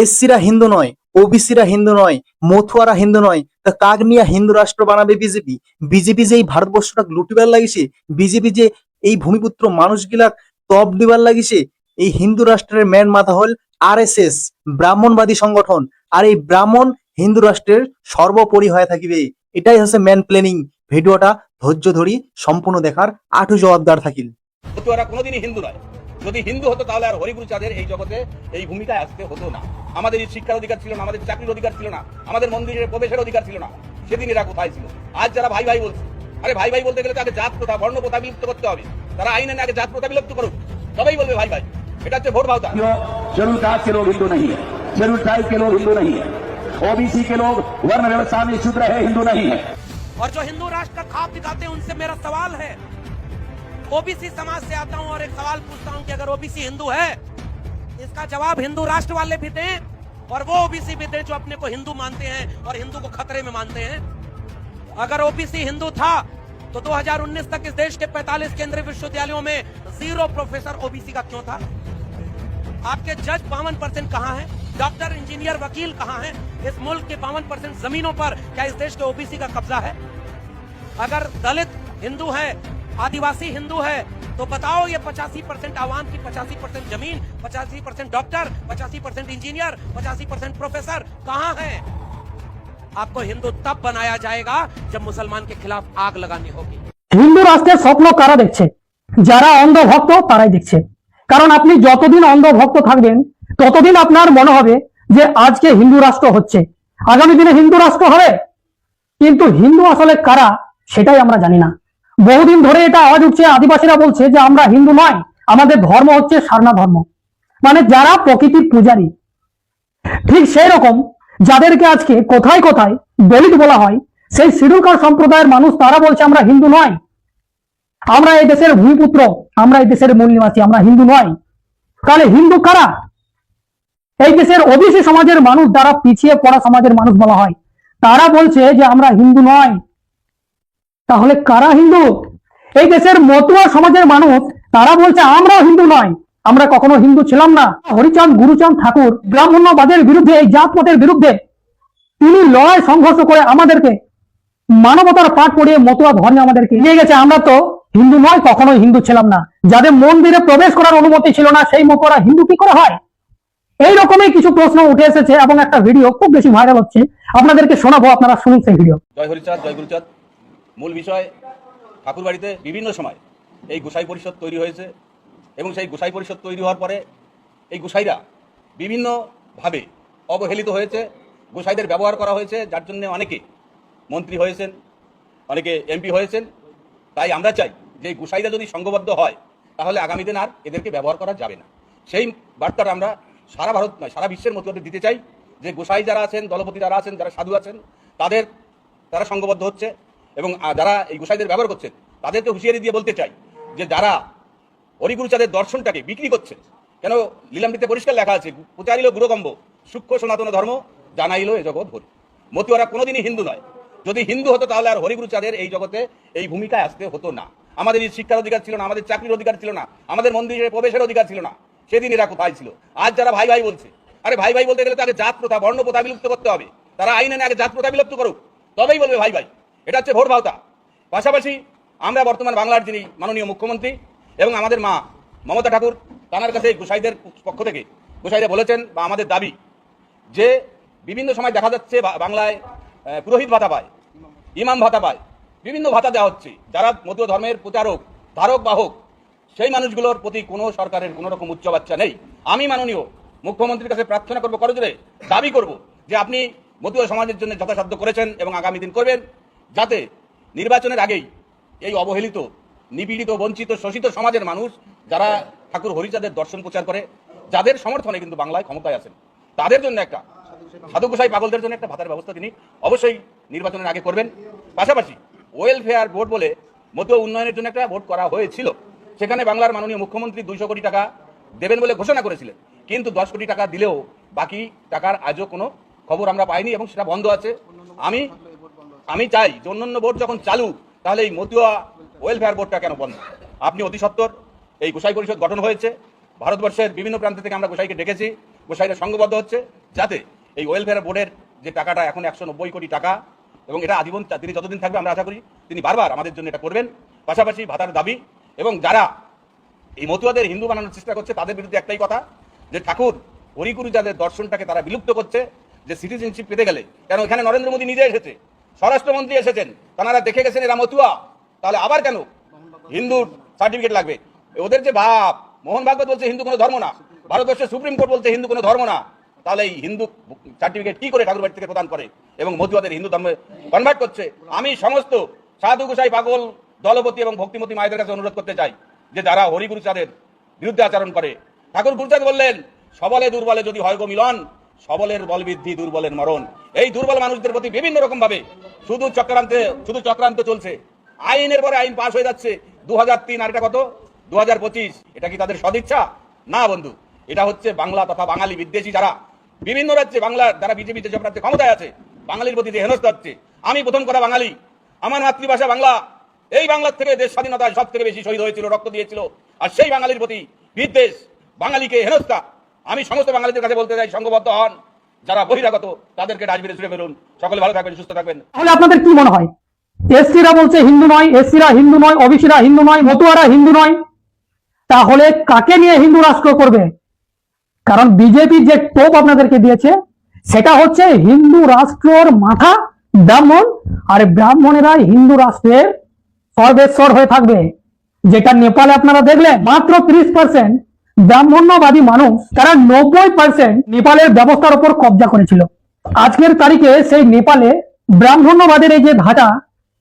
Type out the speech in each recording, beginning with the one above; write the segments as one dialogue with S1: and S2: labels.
S1: এসসিরা হিন্দু নয়, ওবিসিরা হিন্দু নয়, মথুয়ারা হিন্দু নয়, তা কাক নিয়ে হিন্দু রাষ্ট্র বানাবে বিজেপি? বিজেপি যে এই ভারতবর্ষটা লুটিবার লাগিছে, বিজেপি যে এই ভূমিপুত্র মানুষগুলা তপ দিবার লাগিছে, এই হিন্দু রাষ্ট্রের ম্যান মাথা হল আর ব্রাহ্মণবাদী সংগঠন, আর এই ব্রাহ্মণ হিন্দু রাষ্ট্রের সর্বোপরি হয়ে থাকিবে। এটাই হচ্ছে ম্যান প্ল্যানিং। ভিডিওটা ধৈর্য ধরি, সম্পূর্ণ দেখার আঠু জবাবদার থাকিল।
S2: কোনোদিনই হিন্দু নয়। যদি হিন্দু হতো তাহলে আর হরিগুরু চাঁদের এই জগতে এই ভূমিকায় আসতে হতো না আমাদের এই শিক্ষার অধিকার ছিল না আমাদের চাকরির অধিকার ছিল না আমাদের মন্দিরে প্রবেশের অধিকার ছিল না সেদিন এরা কোথায় ছিল আজ যারা ভাই ভাই বলছে আরে ভাই ভাই বলতে গেলে তাকে জাত প্রথা বর্ণ প্রথা বিলুপ্ত করতে হবে তারা আইনে আগে জাত প্রথা বিলুপ্ত করুক তবেই বলবে ভাই ভাই এটা হচ্ছে ভোট ভাওতা
S3: क्यों शेड्यूल कास्ट के लोग हिंदू नहीं है शेड्यूल ट्राइब के लोग हिंदू नहीं है ओबीसी के लोग वर्ण व्यवस्था में शूद्र है हिंदू नहीं है
S4: और जो हिंदू राष्ट्र का खाप दिखाते हैं उनसे मेरा सवाल है ओबीसी समाज से आता हूं और एक सवाल पूछता हूं कि अगर ओबीसी हिंदू है, इसका जवाब हिंदू राष्ट्र वाले भी दें, और वो ओबीसी भी दें जो अपने को हिंदू मानते हैं और हिंदू को खतरे में मानते हैं। अगर ओबीसी हिंदू था तो 2019 तक इस देश के 45 केंद्रीय विश्वविद्यालयों में ज़ीरो प्रोफेसर ओबीसी का क्यों था? आपके जज बावन परसेंट कहाँ है? डॉक्टर, इंजीनियर, वकील कहाँ है? इस मुल्क के बावन परसेंट जमीनों पर क्या इस देश के ओबीसी का कब्जा है? अगर दलित हिंदू है, आदिवासी हिंदू है तो बताओ ये पचासी परसेंट आवाम की पचासी परसेंट जमीन पचासी परसेंट डॉक्टर पचासी परसेंट इंजीनियर पचासी परसेंट प्रोफेसर कहाँ है आपको हिंदू तब बनाया जाएगा जब मुसलमान के खिलाफ आग लगानी होगी
S5: হিন্দু রাষ্ট্রের স্বপ্ন কারা দেখছে যারা অন্ধভক্ত তারাই দেখছে কারণ আপনি যতদিন অন্ধভক্ত থাকবেন ততদিন আপনার মনে হবে যে আজকে হিন্দু রাষ্ট্র হচ্ছে আগামী দিনে হিন্দু রাষ্ট্র হবে কিন্তু হিন্দু আসলে কারা সেটাই আমরা জানি না বহুদিন ধরে এটা আওয়াজ উঠছে, আদিবাসীরা বলছে যে আমরা হিন্দু নয়, আমাদের ধর্ম হচ্ছে সারনা ধর্ম। মানে যারা প্রকৃতির পূজারী, ঠিক সেই রকম যাদেরকে আজকে কোথায় কোথায় দলিত বলা হয়, সেই শিডিউল সম্প্রদায়ের মানুষ, তারা বলছে আমরা হিন্দু নয়। আমরা এই দেশের ভূমিপুত্র, আমরা এই দেশের মূল নিবাসী আমরা হিন্দু নয়। তাহলে হিন্দু কারা? এই দেশের ওবিসি সমাজের মানুষ, যারা পিছিয়ে পড়া সমাজের মানুষ বলা হয়, তারা বলছে যে আমরা হিন্দু নয়। তাহলে কারা হিন্দু? এই দেশের মতুয়া সমাজের মানুষ, তারা বলছে আমরাও হিন্দু নয়। আমরা কখনো হিন্দু ছিলাম না। হরিচাঁদ, গুরুচাঁদ ঠাকুর ব্রাহ্মণ্যবাদের বিরুদ্ধে, এই জাতপাতের বিরুদ্ধে, তিনি লড়াই, সংঘর্ষ করে আমাদেরকে, মানবতার পাঠ পড়িয়ে মতুয়া ধর্মে আমাদেরকে নিয়ে গেছে। আমরা তো হিন্দু নয় কখনো হিন্দু ছিলাম না। যাদের মন্দিরে প্রবেশ করার অনুমতি ছিল না, সেই মতুয়ারা হিন্দু কি করে হয়? এই রকমই কিছু প্রশ্ন উঠে এসেছে এবং একটা ভিডিও খুব বেশি ভাইরাল হচ্ছে। আপনাদেরকে শোনাবো, আপনারা শুনুন সেই ভিডিও।
S2: জয় হরিচাঁদ, জয় গুরুচাঁদ। মূল বিষয়, ঠাকুরবাড়িতে বিভিন্ন সময় এই গোসাই পরিষদ তৈরি হয়েছে এবং সেই গোসাই পরিষদ তৈরি হওয়ার পরে এই গোসাইরা বিভিন্নভাবে অবহেলিত হয়েছে, গোসাইদের ব্যবহার করা হয়েছে, যার জন্য অনেকে মন্ত্রী হয়েছেন, অনেকে এমপি হয়েছেন। তাই আমরা চাই যে গোসাইরা যদি সংঘবদ্ধ হয়, তাহলে আগামী দিন আর এদেরকে ব্যবহার করা যাবে না। সেই বার্তাটা আমরা সারা ভারত নয়, সারা বিশ্বের মধ্যে দিতে চাই যে গোসাই যারা আছেন, দলপতি যারা আছেন, যারা সাধু আছেন, তাদের, তারা সংঘবদ্ধ হচ্ছে। এবং যারা এই গোসাইদের ব্যবহার করছেন তাদেরকে হুঁশিয়ারি দিয়ে বলতে চাই যে, যারা হরিগুরুচাঁদের দর্শনটাকে বিক্রি করছে, কেন লীলামটিতে পরিষ্কার লেখা আছে প্রচারিল গুরুকম্ব সূক্ষ্ম সনাতন ধর্ম জানাইল এ জগৎ ভরি। মতুয়ারা কোনোদিনই হিন্দু নয়। যদি হিন্দু হতো তাহলে আর হরিগুরুচাঁদের এই জগতে এই ভূমিকায় আসতে হতো না। আমাদের এই শিক্ষার অধিকার ছিল না, আমাদের চাকরির অধিকার ছিল না, আমাদের মন্দিরে প্রবেশের অধিকার ছিল না। সেদিন এরা কোথায় ছিল? আজ যারা ভাই ভাই বলছে, আরে ভাই ভাই বলতে গেলে তাকে জাত প্রথা, বর্ণ প্রথা বিলুপ্ত করতে হবে। তারা আইনে আগে জাত প্রথা বিলুপ্ত করুক। তবেই বলবে ভাই ভাই। এটা হচ্ছে ভোট ভাওতা পাশাপাশি আমরা বর্তমান বাংলার যিনি মাননীয় মুখ্যমন্ত্রী এবং আমাদের মা মমতা ঠাকুর, তার কাছে গোসাইদের পক্ষ থেকে গোসাইরা বলেছেন বা আমাদের দাবি যে বিভিন্ন সময় দেখা যাচ্ছে বাংলায় পুরোহিত ভাতা পায়, ইমাম ভাতা পায়, বিভিন্ন ভাতা দেওয়া হচ্ছে। যারা মধ্য ধর্মের প্রচারক, ধারক বাহক সেই মানুষগুলোর প্রতি কোনো সরকারের কোনো রকম উচ্চ বাচ্চা নেই। আমি মাননীয় মুখ্যমন্ত্রীর কাছে প্রার্থনা করব, করজোরে দাবি করব যে আপনি মতুয়া সমাজের জন্য যথাসাধ্য করেছেন এবং আগামী দিন করবেন। যাতে নির্বাচনের আগেই এই অবহেলিত, নিপীড়িত, বঞ্চিত, শোষিত সমাজের মানুষ যারা ঠাকুর হরিচাঁদের দর্শন প্রচার করে, যাদের সমর্থনে কিন্তু বাংলায় ক্ষমতায় আছেন তাদের জন্য একটা সাধু গোসাই পাগলদের জন্য একটা ভাতার ব্যবস্থা তিনি অবশ্যই নির্বাচনের আগে করবেন। পাশাপাশি ওয়েলফেয়ার বোর্ড বলে মতুয়া উন্নয়নের জন্য একটা ভোট করা হয়েছিল। সেখানে বাংলার মাননীয় মুখ্যমন্ত্রী দুইশো কোটি টাকা দেবেন বলে ঘোষণা করেছিলেন। কিন্তু দশ কোটি টাকা দিলেও বাকি টাকার আজও কোনো খবর আমরা পাইনি এবং সেটা বন্ধ আছে। আমি আমি চাই যে অন্যান্য বোর্ড যখন চালু, তাহলে এই মতুয়া ওয়েলফেয়ার বোর্ডটা কেন বন্ধ? আপনি অতি সত্বর এই গোসাই পরিষদ গঠন হয়েছে, ভারতবর্ষের বিভিন্ন প্রান্ত থেকে আমরা গোসাইকে ডেকেছি গোসাইরা সংঘবদ্ধ হচ্ছে, যাতে এই ওয়েলফেয়ার বোর্ডের যে টাকাটা এখন একশো নব্বই কোটি টাকা, এবং এটা আজীবন তিনি যতদিন থাকবে আমরা আশা করি তিনি বারবার আমাদের জন্য এটা করবেন। পাশাপাশি ভাতার দাবি, এবং যারা এই মতুয়াদের হিন্দু বানানোর চেষ্টা করছে, তাদের বিরুদ্ধে একটাই কথা, যে ঠাকুর হরিগুরু যাদের দর্শনটাকে তারা বিলুপ্ত করছে, যে সিটিজেনশিপ পেতে গেলে, কেন এখানে নরেন্দ্র মোদী নিজে এসেছে? স্বরাষ্ট্রমন্ত্রী এসেছেন, তারা দেখে গেছেন এরা মতুয়া। তাহলে আবার কেন? হিন্দু সার্টিফিকেট লাগবে। ওদের যে ভাব, মোহন ভাগবত বলছে হিন্দু কোনো ধর্ম না। ভারতবর্ষের সুপ্রিম কোর্ট বলছে হিন্দু কোনো ধর্ম না। তাহলে এই হিন্দু সার্টিফিকেট কি করে ঠাকুর বাড়ি থেকে প্রদান করে? এবং মতুয়াদের হিন্দু ধর্মে কনভার্ট করছে। আমি সমস্ত সাধু, গোসাই, পাগল, দলপতি এবং ভক্তিমতী মায়েদের কাছে অনুরোধ করতে চাই যে যারা হরিগুরু চাঁদের বিরুদ্ধে আচরণ করে। ঠাকুর গুরুচাঁদ বললেন, সবলে দুর্বলে যদি হয় গো মিলন, সবলের বল বৃদ্ধি দুর্বলের মরণ। এই দুর্বল মানুষদের প্রতি বিভিন্ন রকম ভাবে শুধু চক্রান্তে, শুধু চক্রান্ত চলছে। আইনের পরে আইন পাশ হয়ে যাচ্ছে। দু আর এটা কত? দু এটা কি তাদের সদিচ্ছা? না, বন্ধু। এটা হচ্ছে বাংলা তথা বাঙালি বিদ্বেষী যারা। বিভিন্ন রাজ্যে বাংলার যারা বিজেপি যেসব রাজ্যে ক্ষমতায় আছে, বাঙালির প্রতি যে হেনস্থা হচ্ছে, আমি প্রথম করা বাঙালি। আমার মাতৃভাষা বাংলা। এই বাংলার থেকে দেশ স্বাধীনতায় সব থেকে বেশি শহীদ হয়েছিল, রক্ত দিয়েছিল। আর সেই বাঙালির প্রতি বিদ্বেষ, বাঙালিকে হেনস্থা। আমি সমস্ত বাঙালিদের কাছে বলতে চাই, সংঘবদ্ধ হন। যারা বহিরাগত, তাদেরকে ডাস্টবিনে ছুড়ে ফেলুন। সকলে ভালো থাকবেন, সুস্থ থাকবেন।
S5: তাহলে আপনাদের কি মনে হয়? এসসিরা বলছে হিন্দু নয়, এসসিরা হিন্দু নয়, ওবিসিরা হিন্দু নয়, মতুয়ারা হিন্দু নয়। তাহলে কাকে নিয়ে হিন্দু রাষ্ট্র করবে? কারণ বিজেপি যে টোপ আপনাদেরকে দিয়েছে, সেটা হচ্ছে হিন্দু রাষ্ট্রর মাথা ব্রাহ্মণ, আর ব্রাহ্মণেরা হিন্দু রাষ্ট্রের সর্বেশ্বর হয়ে থাকবে। যেটা নেপালে আপনারা দেখলেন মাত্র ত্রিশ পার্সেন্ট ব্রাহ্মণ্যবাদী মানুষ তারা নব্বই পার্সেন্ট নেপালের ব্যবস্থার উপর কবজা করেছিল। আজকের তারিখে সেই নেপালে ব্রাহ্মণ্যবাদের এই যে ধাঁচা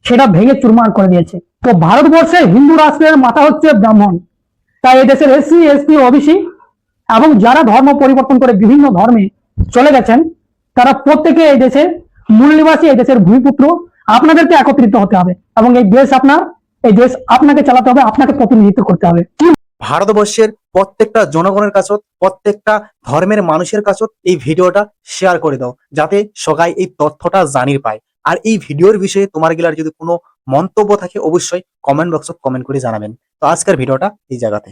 S5: সেটা ভেঙে চুরমার করে দিয়েছে। তো ভারতবর্ষে হিন্দু রাষ্ট্রের মাথা হচ্ছে ব্রাহ্মণ। তাই এই দেশের এসসি, এসটি, ওবিসি এবং যারা ধর্ম পরিবর্তন করে বিভিন্ন ধর্মে চলে গেছেন, তারা প্রত্যেকে এই দেশের মূল নিবাসী এই দেশের ভূমিপুত্র। আপনাদেরকে একত্রিত হতে হবে এবং এই দেশ আপনার, এই দেশ আপনাকে চালাতে হবে, আপনাকে প্রতিনিধিত্ব করতে হবে।
S1: ভারতবর্ষের প্রত্যেকটা জনগণের কাছত প্রত্যেকটা ধর্মের মানুষের কাছত এই ভিডিওটা শেয়ার করে দাও, যাতে সবাই এই তথ্যটা জানির পায়। আর এই ভিডিওর বিষয়ে তোমার গিলার যদি কোনো মন্তব্য থাকে, অবশ্যই কমেন্ট বক্সত কমেন্ট করে জানাবেন। তো আজকের ভিডিওটা এই জায়গাতে।